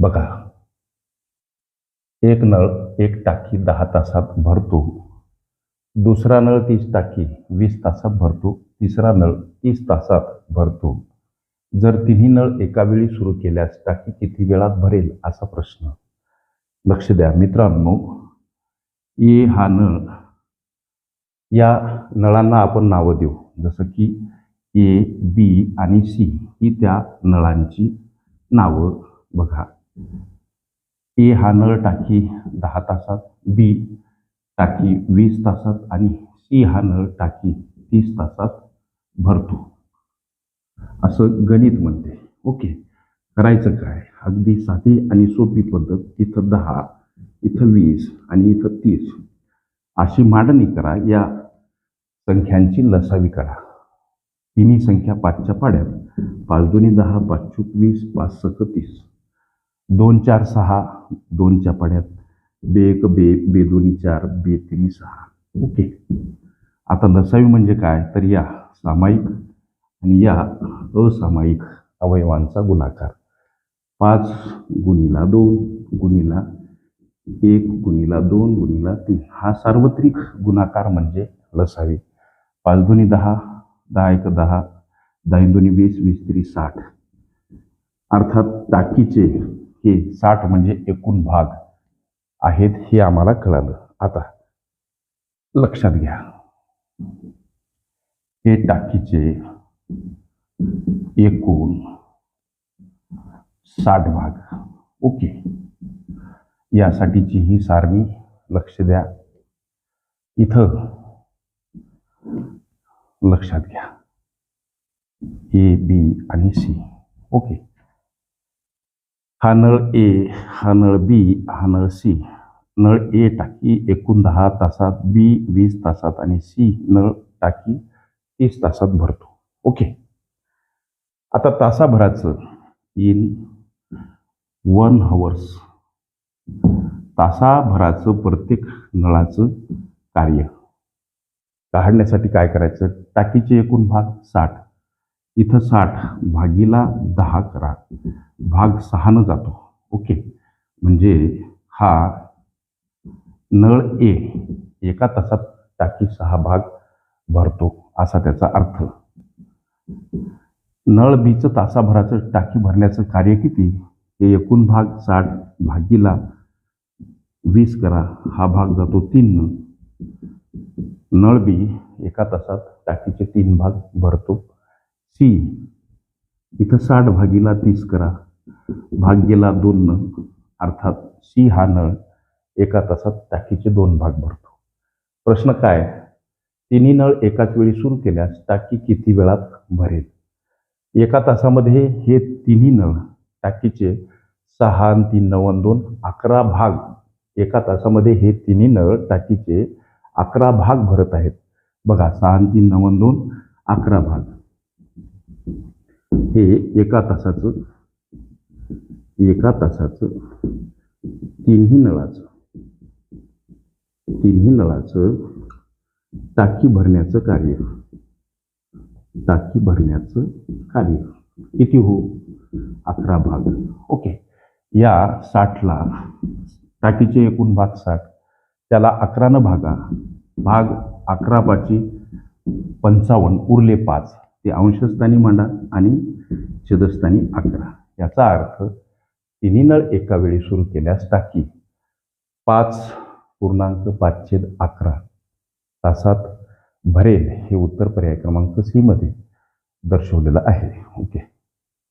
बघा. एक नळ एक टाकी दहा तासात भरतो. दुसरा नळ तीस टाकी वीस तासात भरतो. तिसरा नळ तीस तासात भरतो. जर तिन्ही नळ एका वेळी सुरू केल्यास टाकी किती वेळात भरेल असा प्रश्न. लक्ष द्या मित्रांनो. ए हा नळ. या नळांना आपण नावं देऊ. जसं की ए बी आणि सी ही त्या नळांची नावं बघा. ए हा नळ टाकी दहा तासात बी टाकी वीस तासात आणि सी हा नळ टाकी तीस तासात भरतो. असं गणित म्हणते. ओके. करायचं काय? अगदी साधी आणि सोपी पद्धत इथं दहा इथं वीस आणि इथं तीस. अशी मांडणी करा या संख्यांची लसावी करा. तिन्ही संख्या पाचच्या पाड्यात. पाच दोन्ही दहा पाच चूक वीस पाच सक तीस. दोन चार सहा दोनच्या पाड्यात बे एक बे बे दोन्ही चार बे तिन्ही सहा ओके आता नसावी म्हणजे काय तर या सामायिक आणि या असामायिक अवयवांचा गुणाकार पाच गुणीला दोन गुणीला एक गुणीला दोन गुणीला तीन हा सार्वत्रिक गुणाकार म्हणजे लसावी पाच दोन्ही दहा दहा एक दहा दहा दोन्ही वीस वीस तरी साठ अर्थात टाकीचे हे साठ म्हणजे एकूण भाग आहेत हे आम्हाला कळालं. आता लक्षात घ्या. हे टाकीचे एकूण साठ भाग. ओके. यासाठीची ही सारणी लक्ष द्या. इथं लक्षात घ्या. ए बी आणि सी. ओके. हा नळ ए हा नळ बी हा नळ सी. नळ ए टाकी एकूण दहा तासात बी वीस तासात आणि सी नळ टाकी तीस तासात भरतो. ओके. आता तासाभराचं इन वन हवर्स. तासाभराचं प्रत्येक नळाचं कार्य. काढण्यासाठी काय करायचं? टाकीचे एकूण भाग साठ. इथं साठ भागीला दहा करा. भाग सहानं जातो. ओके. म्हणजे हा नळ ए एका तासात टाकी सहा भाग भरतो असा त्याचा अर्थ. नळ बीचं तासाभराचं टाकी भरण्याचं कार्य किती? हे एकूण भाग साठ भागीला वीस करा. हा भाग जातो तीन. नळ बी एका तासात टाकीचे तीन भाग भरतो. सी इथं साठ भागीला तीस करा. भाग गेला दोन नळ अर्थात सी हा नळ एका तासात टाकीचे दोन भाग भरतो. प्रश्न काय? तिन्ही नळ एकाच वेळी सुरू केल्यास टाकी किती वेळात भरेल? एका तासामध्ये हे तिन्ही नळ टाकीचे सहा तीन नऊ आणि दोन अकरा भाग एका तासामध्ये हे तिन्ही नळ टाकीचे अकरा भाग भरत आहेत. बघा सहा तीन नऊ आणि दोन अकरा भाग. हे एका तासाचं एका तासाचं तिन्ही नळाचं तिन्ही नळाचं टाकी भरण्याचं कार्य. टाकी भरण्याचं कार्य. किती हो? अकरा भाग. ओके. या साठला टाकीचे एकूण भाग साठ. त्याला अकरानं भागा. भाग अकरा पाची पंचावन्न उरले पाच. ते अंशस्थानी मांडा आणि छेदस्थानी अकरा. याचा अर्थ तिन्ही नळ एका वेळी सुरू केल्यास टाकी पाच पूर्णांक पाचशे अकरा तासात भरेल हे उत्तर पर्याय क्रमांक सीमध्ये दर्शवलेलं आहे. ओके.